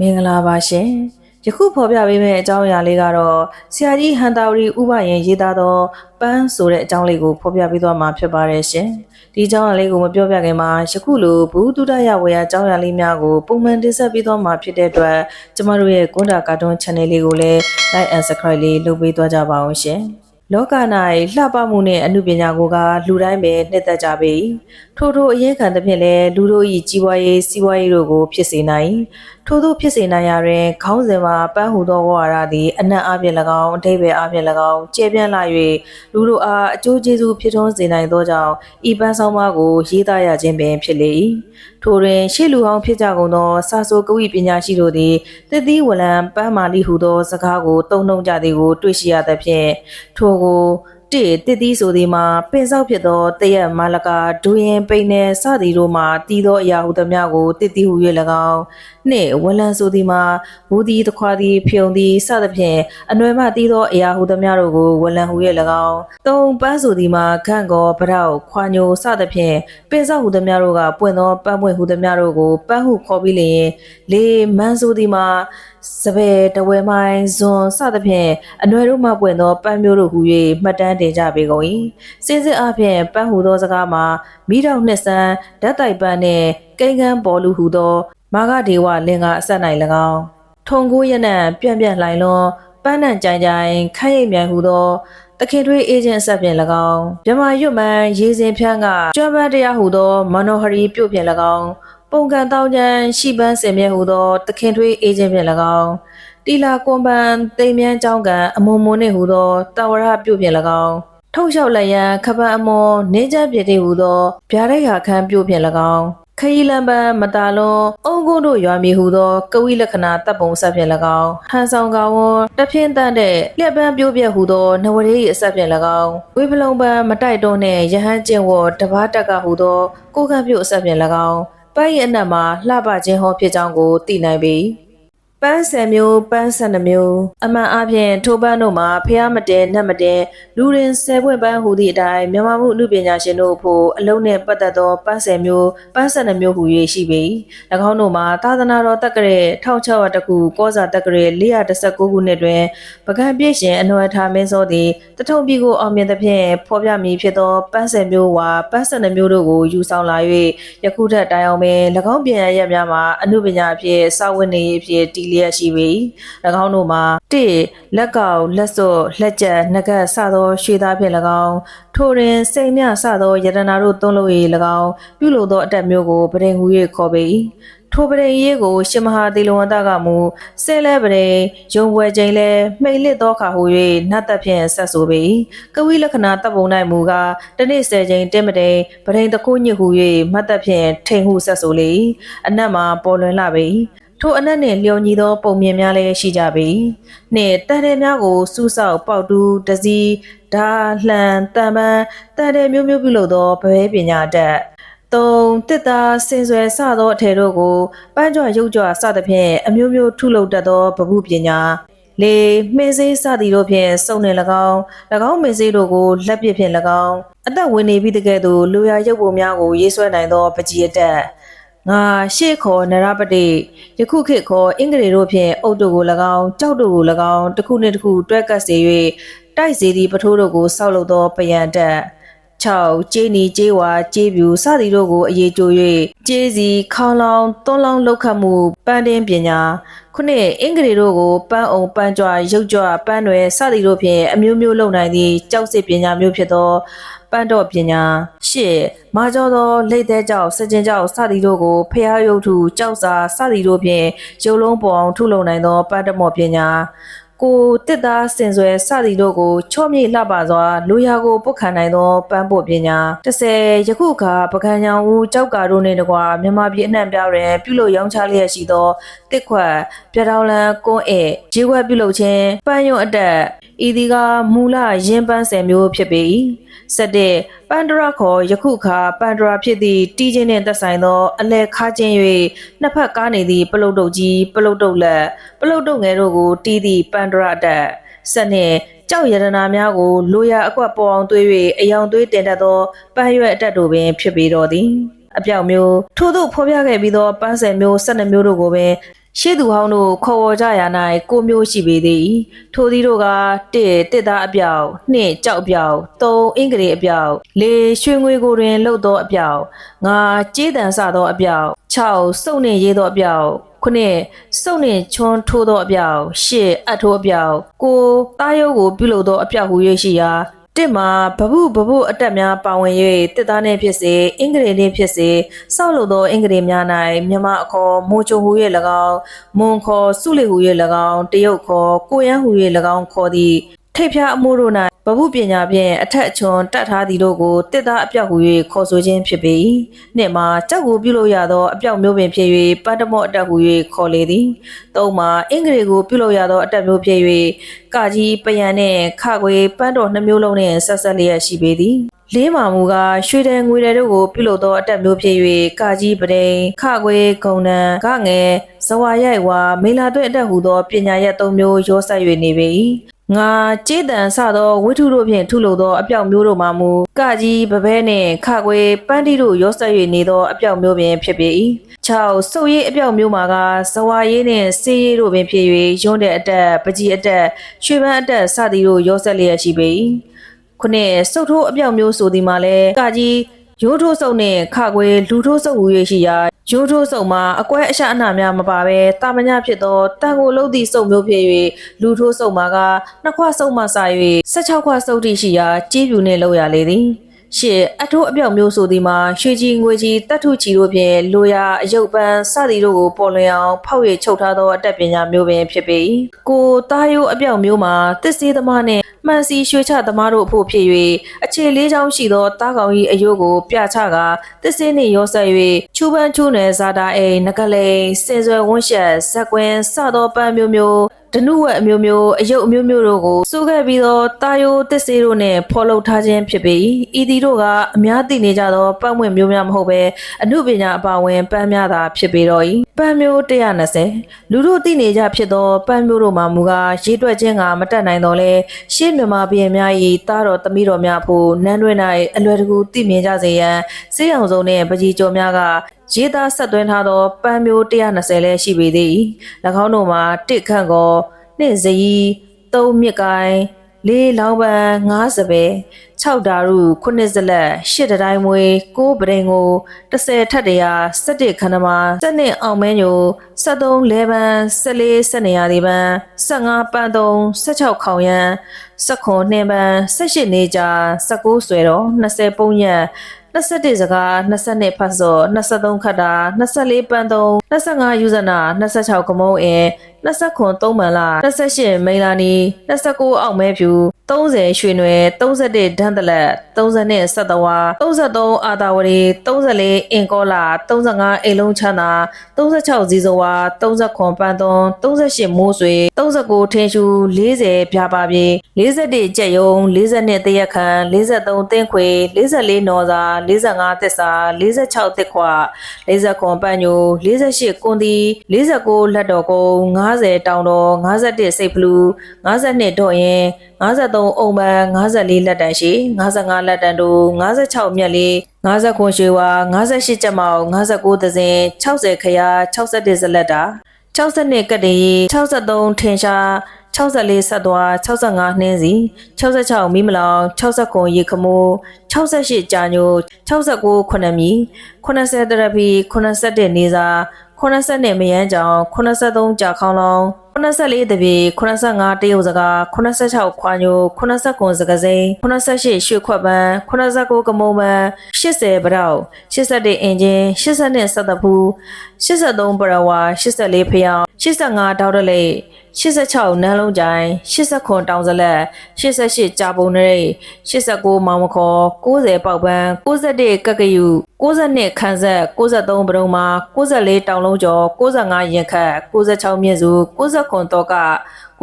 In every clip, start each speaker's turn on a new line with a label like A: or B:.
A: မင်္ဂလာပါရှင်ယခုဖော်ပြပေးမယ့်အကြောင်းအရာလေးကတော့ဆရာကြီးဟန်တာဝရီဥပယင်ရေးသားသောပန်းဆိုတဲ့အကြောင်းလေးကိုဖော်ပြပေးသွားမှာဖြစ်ပါတယ်ရှင်ဒီအကြောင်းအရာလေးကိုမပြောပြခင်မှာယခုလိုဘူးတုဒရဝေယအကြောင်းအရာလေးများကိုပုံမှန်တင်ဆက်ပေးသွားမှာဖြစ်တဲ့အတွက်ကျမတို့ရဲ့ကွန်တာကာတွန်း channel လေးကိုလည်း like and subscribe လေးလုပ်ပေးသွားကြပါအောင်ရှင်လောက၌လှပမှုနှင့်အမှုပညာကိုကလူတိုင်းပဲနှစ်သက်ကြပေ၏ထို့ထိုအရင်ခံသဖြင့်လည်းလူတို့၏ကြီးပွားရေးစီးပွားရေးတို့ကိုဖြစ်စေနိုင်ထို့သောဖြစ်စေနိုင်ရာတွင်ခေါင်းစဉ်မှာပန်းဟူသောဝါရသည်အနက်အပြည့်၎င်းအထိပ္ပယ်အပြည့်၎င်းကျေပြန့်လာ၍လူတို့အားအကျိုးကျေးဇူးဖြစ်ထွန်းစေနိုင်သောကြောင့်ဤပန်းဆောင်မကိုရေးသားရခြင်းပင်ဖြစ်လေ၏ထိုတွင်ရှေ့လူဟောင်းဖြစ်ကြကုန်သောစာဆိုကဝိပညာရှိတို့သည်တည်သည့်ဝလံပန်းမာလိဟုသောစကားကိုတုံ့နှုံကြသည်ကိုတွေ့ရှိရသဖြင့်ထိုကို တိတစ်သီးဆိုသည်မှာပင်ဆောက်ဖြစ်သောတရက်မလကာဒူရင်ပိန်နယ်စသည်တို့မှာတည်သောအရာဟုသမျှကိုတစ်သီးဟု၍၎င်းနှင့်ဝလံဆိုသည်မှာဘူဒီတခွာသည်ဖြုံသည်စသဖြင့်အနွယ်မှတည်သောအရာဟုသမျှတို့ကိုဝလံဟု၍၎င်းသုံးပန်းဆိုသည်မှာခန့်ကောဗရောက်ခွာညိုစသဖြင့်ပင်ဆောက်ဟုသမျှတို့ကပွင့်သောပန်းပွင့်ဟုသမျှတို့ကိုပန်းဟုခေါ်ပြီးလျင်လေမန်းဆိုသည်မှာ စပယ်တဝဲမိုင်းဇွန်စသဖြင့်အနွယ်တို့မှပွင့်သောပန်းမျိုးတို့ဟူ၍မှတ်တမ်းတင်ကြပေကုန်၏စင်စစ်အဖြင့်ပန်းဟူသောစကားမှာမိတော်နှစ်ဆန်းဓာတ်တိုက်ပန်းနှင့်ကိန်းကန်းပေါ်လူဟူသောမာဂဒေဝလင်္ကာအဆက်၌၎င်းထုံကိုရနံပြန့်ပြန့်လှိုင်လွန်ပန်းနံကြိုင်ကြိုင်ခန့်ရိပ်မြိုင်ဟူသောတခင်ထွေးအေဂျင့်အဆက်ဖြင့်၎င်းမြမရွတ်မှန်ရေစင်ဖြန်းကကျွမ်းပန်းတရားဟူသောမနောဟရီပြုတ်ဖြင့်၎င်း ပုံကံတောင်းချမ်းရှိပန်းစင်မြဲဟူသောတခင်ထွေးအေဂျင့်ဖြင့်၎င်းတီလာကွန်ပန်တိမ်မြန်းကျောင်းကအမုံမွန်နှင့်ဟူသောတာဝရပြုတ်ဖြင့်၎င်းထုတ်လျှောက်လျံခပန်အမောနေကြပြည့်တည်ဟူသောဗျာဒိတ်ဟာခန်းပြုတ်ဖြင့်၎င်းခရီလံပန်မတာလွန်အုံကုန်းတို့ရွာမြေဟူသောကဝိလက္ခဏာတပ်ပုံဆက်ဖြင့်၎င်းဟန်ဆောင်ကဝွန်တဖြင်းတန့်တဲ့လျက်ပန်းပြိုးပြက်ဟူသောနဝရေ၏အဆက်ဖြင့်၎င်းဝေဖလုံပန်မတိုက်တွန်းနှင့်ရဟန်းကျင့်ဝတ်တပားတက်ကဟူသောကိုကန့်ပြုတ်အဆက်ဖြင့်၎င်း ပိုက်ရအနက်မှာလှပခြင်းဟောဖြစ်ကြောင်းကိုသိနိုင်ပေ၏ ပန်းဆယ်မျိုးပန်းဆယ်နှမျိုးအမှန်အပြင်ထိုပန်းတို့မှာဖျားမတဲနှက်မတဲလူရင်ဆယ်ပွင့်ပန်းဟူသည့်အတိုင်းမြန်မာမှုအမှုပညာရှင်တို့ဖို့အလုံးနဲ့ပတ်သက်သောပန်းဆယ်မျိုးပန်းဆယ်နှမျိုးဟူ၍ရှိပေ၏၎င်းတို့မှာသာသနာတော်တက္ကရာ1600တခုကောဇာတက္ကရာ419ခုနှစ်တွင်ပကံပြည့်ရှင်အနွယ်ထားမင်းစောသည်တထုံပြည်ကိုအောင်မြင်သဖြင့်ဖော်ပြမည်ဖြစ်သောပန်းဆယ်မျိုးဝါပန်းဆယ်နှမျိုးတို့ကိုယူဆောင်လာ၍ယခုထက်တိုင်အောင်ပင်၎င်းပြန်ရရက်များမှာအမှုပညာအဖြစ်စာဝတ်နေရေးအဖြစ်တည်လျက်ရှိပေ၏၎င်းတို့မှာတိလက်ကောက်လက်စွပ်လက်ကျက်နှကတ်စသောရွှေသားဖြင့်၎င်းထိုတွင်စိတ်မြစသောယတနာတို့သုံးလို့၏၎င်းပြုလိုသောအတက်မျိုးကိုပရင်ဟူ၍ခေါ်ပေ၏ထိုပရိရေးကိုရှင်မဟာသီလဝန္တကမူဆဲလဲပရိယုံပွဲချိန်လဲမှိတ်လစ်သောခါဟု၍နတ်သက်ဖြင့်ဆက်ဆိုပေ၏ကဝိလက္ခဏာတပ်ပုံ၌မူကားတနေ့ဆယ်ချိန်တင်းမတိန်ပရိတခုညစ်ဟု၍မတ်သက်ဖြင့်ထိန်ဟုဆက်ဆိုလေ၏အနက်မှာပေါ်လွင်လာပေ၏ ထိုအနက်နှင့်လျော်ညီသော ပုံမြင်များလည်းရှိကြပေ၏နှင့်တန်တဲ့များကိုစူးဆောက်ပေါက်တူးတစည်းဓာလှန်တံပန်းတန်တဲ့မျိုးမျိုးပြုလုပ်သောဗပဲပညာတတ်သုံးတစ်သားစင်ဆွယ်စသောအထည်တို့ကိုပန်းကြွရုပ်ကြွစသဖြင့်အမျိုးမျိုးထုလုပ်တတ်သောဗဟုပညာလေမေးစေးစသည်တို့ဖြင့်စုံနေ၎င်း၎င်းမေးစေးတို့ကိုလက်ပစ်ဖြင့်၎င်းအသက်ဝင်နေပြီးတကဲ့သို့လူရရုပ်ပုံများကိုရေးဆွဲနိုင်သောပကြီးအတက် ငါရှေ့ခေါ်နရပတိယခုခေတ်ခေါ်အင်္ဂလိပ်တို့ဖြင့်အုတ်တို့ကို၎င်းကြောက်တို့ကို၎င်းတစ်ခုနှင့်တစ်ခုတွဲကပ်စေ၍တိုက်စီသည်ပထိုးတို့ကိုဆောက်လုပ်သောပယံတက်6ကျေးနီကျေးဝါကျေးပြူစသည်တို့ကိုအရေးကြို၍ကျေးစီခေါင်းလောင်းသွန်းလောင်းလောက်ခတ်မှုပန်းတင်းပညာခုနှစ်အင်္ဂလိပ်တို့ကိုပန်းအောင်ပန်းကြွရုပ်ကြွပန်းတွေစသည်တို့ဖြင့်အမျိုးမျိုးလုံနိုင်သည့်ကြောက်စစ်ပညာမျိုးဖြစ်သော ပန်းတော်ပညာရှစ်မာကျော်သောလိတ်သေးကြောက်စကြင်ကြောက်စသည်တို့ကိုဖျားရုပ်ထုကြောက်စာစသည်တို့ဖြင့်ရုပ်လုံးပေါ်အောင်ထုလုံနိုင်သောပန်းတမော့ပညာကိုတစ်သားစင်ဆွဲစသည်တို့ကိုချော့မြေ့လှပစွာလူရာကိုပုတ်ခံနိုင်သောပန်းပို့ပညာ30ယခုအခါပကံညောင်ဦးကြောက်ကာတို့နှင့်တကွာမြန်မာပြည်အနှံ့ပြားတွင်ပြုလုပ်ရောင်းချလျက်ရှိသောတစ်ခွက်ပြတောင်လန်ကွန်းဧဂျေးခွက်ပြုလုပ်ခြင်းပန်းယုံအတက် ဤဒီကမူလရင်းပန်းဆယ်မျိုးဖြစ်ပေ၏ဆက်တဲ့ပန္ဒရာခေါ်ယခုခါပန္ဒရာဖြစ်သည့်တီးခြင်းနှင့်သက်ဆိုင်သောအလဲခါခြင်း၍နှစ်ဖက်ကားနေသည့်ပလုတ်တုတ်ကြီးပလုတ်တုတ်လက်ပလုတ်တုတ်ငယ်တို့ကိုတီးသည့်ပန္ဒရာတက်ဆက်နှင့်ကြောက်ရတနာများကိုလိုရာအကွက်ပေါ်အောင်သွေး၍အယောင်သွေးတင်တတ်သောပန်းရွက်အတက်တို့ပင်ဖြစ်ပေတော်သည်အပြောက်မျိုးထို့သို့ဖော်ပြခဲ့ပြီးသောပန်းဆယ်မျိုး၁၂မျိုးတို့ကိုပင် ရှေ့သူဟောင်းတို့ခေါ်ဝေါ်ကြရာ၌ကိုမျိုးရှိပေသည်ထိုသည်တို့က1တစ်သားအပြောက်2ကြောက်အပြောက်3အင်္ဂလိပ်အပြောက်4ရွှေငွေကိုတွင်လှုပ်သောအပြောက်5ကြေးတန်ဆသောအပြောက်6စုပ်နှင့်ရေးသောအပြောက်ခုနှစ်စုပ်နှင့်ချွန်းထိုးသောအပြောက်ရှစ်အပ်ထိုးအပြောက်ကိုတားရုပ်ကိုပြုလုပ်သောအပြောက်ဟူ၍ရှိရာ တစ်မှာဘဗုဘဗုအတက်များပါဝင်၍တစ်သားနှင့်ဖြစ်စေအင်္ဂလိပ်နှင့်ဖြစ်စေစောက်လို့သောအင်္ဂလိပ်များ၌မြမအခေါ်မိုးချုံဟူ၍၎င်းမွန်ခေါ်စုလေဟူ၍၎င်းတရုတ်ခေါ်ကိုရန်ဟူ၍၎င်းခေါ်သည့်ထိပ်ဖြားအမှုတို့၌ ဘဗုပညာဖြင့်အထက်အချွန်တတ်ထားသည်တို့ကိုတစ်သားအပြောက်ဟူ၍ခေါ်ဆိုခြင်းဖြစ်ပေ၏နှစ်မှာကြောက်ကိုပြုလို့ရသောအပြောက်မျိုးပင်ဖြစ်၍ပတ္တမော့အတက်ဟူ၍ခေါ်လေသည်သုံးမှာအင်္ဂလိပ်ကိုပြုလို့ရသောအတက်မျိုးဖြစ်၍ကာကြီးပယံနှင့်ခခွေပန်းတော်နှမျိုးလုံးနှင့်ဆက်ဆက်လျက်ရှိပေသည်လေးမာမူကရွှေတယ်ငွေတယ်တို့ကိုပြုလုပ်သောအတက်မျိုးဖြစ်၍ကာကြီးပဒိန်ခခွေဂုံနံကငယ်ဇဝါရိုက်ဝါမေလာတွဲ့အတက်ဟူသောပညာရက်သုံးမျိုးရောဆက်၍နေပေ၏ ငါကြေးတန်ဆသောဝိထုတို့ဖြင့်ထုလုပ်သောအပြောက်မျိုးတို့မှမူကကြီးပပဲနှင့်ခခွေပန်းတီတို့ရောဆက်၍နေသောအပြောက်မျိုးပင်ဖြစ်ပေ၏6စုပ်ရည်အပြောက်မျိုးမှာကဇဝါရည်နှင့်စေးရည်တို့ပင်ဖြစ်၍ရွံ့တဲ့အတက်ပကြီးအတက်ရွှေပန်းအတက်စသည်တို့ရောဆက်လျက်ရှိပေ၏ခုနှစ်စုပ်ထိုးအပြောက်မျိုးဆိုသည်မှာလည်းကကြီး ရိုးထိုးစုပ်နှင့်ခခွေလူထိုးစုပ်ဟူ၍ရှိရာရိုးထိုးစုပ်မှာအကွဲအရှအနာများမပါဘဲတာမညဖြစ်သောတန်ကိုလုံးသည့်စုပ်မျိုးဖြစ်၍လူထိုးစုပ်မှာကနှစ်ခွစုပ်မှစ၍16ခွစုပ်တိရှိရာကြီးပြူနှင့်လောက်ရလေသည် ရှစ်အထိုးအပြောက်မျိုးဆိုသည်မှာရွှေကြီးငွေကြီးတတ်ထုချီတို့ဖြင့်လိုရာအယုတ်ပန်းစသည်တို့ကိုပေါ်လွင်အောင်ဖောက်ရချုပ်ထားသောအတတ်ပညာမျိုးပင်ဖြစ်ပေ၏ကိုသားရိုးအပြောက်မျိုးမှာတစ်စေးသမားနှင့်မှန်စီရွှေချသမားတို့အဖို့ဖြစ်၍အခြေလေးချောင်းရှိသောတားကောင်၏အယုတ်ကိုပြချကာတစ်စေးနှင့်ရောဆက်၍ချူပန်းချူနယ်ဇာတာအိမ်နဂလိန်စင်ဆွယ်ဝန်းရှက်ဇက်ကွင်းစသောပန်းမျိုးမျိုး ဒနုဝက်အမျိုးမျိုးအယုတ်အမျိုးမျိုးတို့ကိုစိုးခဲ့ပြီးသောတာယိုတစ်စေးတို့နှင့်ဖော်လုပ်ထားခြင်းဖြစ်ပေ၏ဤသည်တို့ကအများသိနေကြသောပတ်ဝင့်မျိုးများမဟုတ်ဘဲအမှုပညာအပါဝင်ပန်းများသာဖြစ်ပေတော့၏ပန်းမျိုး120လူတို့သိနေကြဖြစ်သောပန်းမျိုးတို့မှာမူကားရေးတွက်ခြင်းကမတက်နိုင်တော့လဲရှေ့မြမာပြည်များ၏တားတော်သမီးတော်များဖို့နန်းတွင်၌အလွယ်တကူသိမြင်ကြစေရန်စေးအောင်စုံနှင့်ပကြီးကျော်များကရေးသားဆက်သွင်းထားသောပန်းမျိုး120လည်းရှိပေသည်၎င်းတို့မှာတစ်ခန့်ကောနှစ်စရီသုံးမြစ်ကိုင်းလေးလောင်းပန်း90ပဲ6ဓာရု9ဇလက်8တတိုင်းမွေ9ပရင်ကို30ထက်တရာ17ခန္ဓမာ7နှစ်အောင်မင်းညို73လဲပန်း14စနေရာဒီပန်း15ပန်း3 16ခေါင်ရန်19နှင်းပန်း18နေကြာ19ဆွဲတော့20ပုံရက် 21စကား22ဖတ်စော23ခတ်တာ24ပန်း3 25ယူဇနာ26ကမုံအင်29သုံးမှန်လာ28မိန်လာနီ29အောက်မဲဖြူ30ရွှေနွယ်31ဒန်းတလက်32ဆက်တဝါ33အာတာဝရီ34အင်ကောလာ35အိမ်လုံးချမ်းသာ36ဇီဇဝါ39ပန်းသွန်38မိုးဆွေ39ထင်းရှူ40ပြာပါပြေ41ကြက်ယုံ42တရက်ခန်43တင်းခွေ44နော်စာ45သစ္စာ46တစ်ခွ49ပန်းညို48ကွန်တီ49လက်တော်ကုန်း50တောင်တော်51စိတ်ဖလူ52ဒေါ့ရင်53အုံပန်း54လက်တန်ရှိ55လက်တန်တို့56မြက်လေး50ခွန်ရွှေဝါ58ကျက်မောင်59သစင်60ခရာ61ဇလက်တာ62ကတ္တရီ63ထင်ရှား64ဆက်သွား65နှင်းစီ66မီးမလောင်69ရေခမိုး68ကြာညို69ခုနှစ်မီ80တရပီ81နေစာ82မယန်းကြောင်83ကြာခေါင်းလောင်း84တပြေ85တရုတ်စကား86ခွာညို89စကစိန်88ရွှေခွက်ပန်း89ကမုံပန်း80ပရောက်81အင်ဂျင်82စက်တဖူး83ပရဝါ84ဖျောင်း 85ဒေါက်တလိတ်86နန်းလုံးကြိုင်89တောင်စလက်88ကြာပုံရိတ်89မောင်မခေါ်90ပေါက်ပန်း91ကက်ကယူ92ခန်းဆက်93ပရုံမာ94တောင်လုံးကျော်95ရင်ခတ်96မြင့်စု99တော့က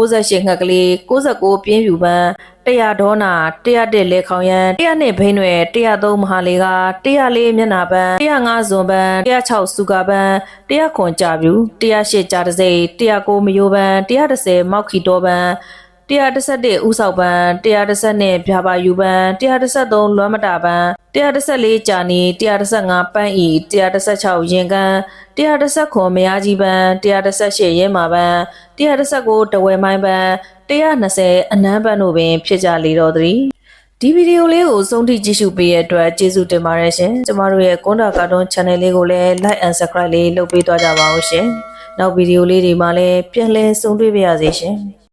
A: 98ငှက်ကလေး69ပြင်းပြူပန်း100ဒေါနာ101လေခေါင်ရန်100နှစ်ဘိန်းတွေ103မဟာလေးက104မျက်နာပန်း105ဇွန်ပန်း106စုကပန်း100ခွန်ကြပြူ108ကြာတစိ109မယိုပန်း110မောက်ခီတောပန်း 111ဥဆောက်ပန်း112ဖြာပါယူပန်း113လွမ်းမတာပန်း114ကြာနီ115ပန်းဤ116ရင်ကန်း119မယားကြီးပန်း118ရဲမာပန်း119တဝဲမိုင်းပန်း120အနမ်းပန်းတို့ပင် ဖြစ်ကြလေတော့သည်ဒီဗီဒီယိုလေးကိုဆုံးထိကြည့်ရှုပေးတဲ့အတွက်ကျေးဇူးတင်ပါတယ်ရှင်ကျမတို့ရဲ့ကွန်တာကာတွန်း channel လေးကိုလည်း like and subscribe လေးလုပ်ပေးသွားကြပါဦးရှင်နောက်ဗီဒီယိုလေးတွေမှာလည်းပြန်လည်ဆုံတွေ့ပါရစေရှင်